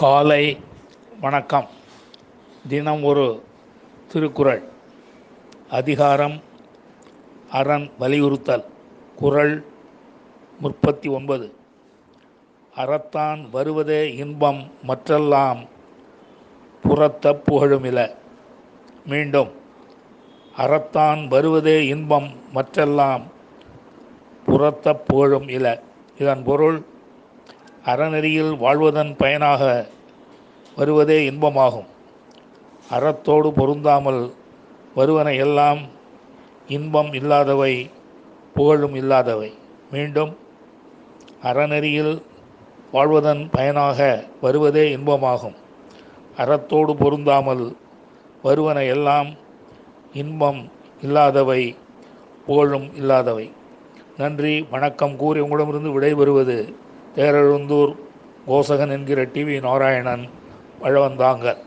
காலை வணக்கம். தினம் ஒரு திருக்குறள். அதிகாரம் அரண் வலியுறுத்தல். குறள் முப்பத்தி ஒன்பது அறத்தான் வருவதே இன்பம் மற்றெல்லாம் புறத்த புகழுமில. மீண்டும் அறத்தான் வருவதே இன்பம் மற்றெல்லாம் புறத்த புகழும் இல இதன் பொருள் அறநெறியில் வாழ்வதன் பயனாக வருவதே இன்பமாகும். அறத்தோடு பொருந்தாமல் வருவன எல்லாம் இன்பம் இல்லாதவை புகழும் இல்லாதவை. மீண்டும் அறநெறியில் வாழ்வதன் பயனாக வருவதே இன்பமாகும். அறத்தோடு பொருந்தாமல் வருவன எல்லாம் இன்பம் இல்லாதவை புகழும் இல்லாதவை. நன்றி வணக்கம். கூறி உங்களிடமிருந்து விடைபெறுவது தேரெழுந்தூர் கோசகன் என்கிற டிவி நாராயணன் பழவந்தாங்கல்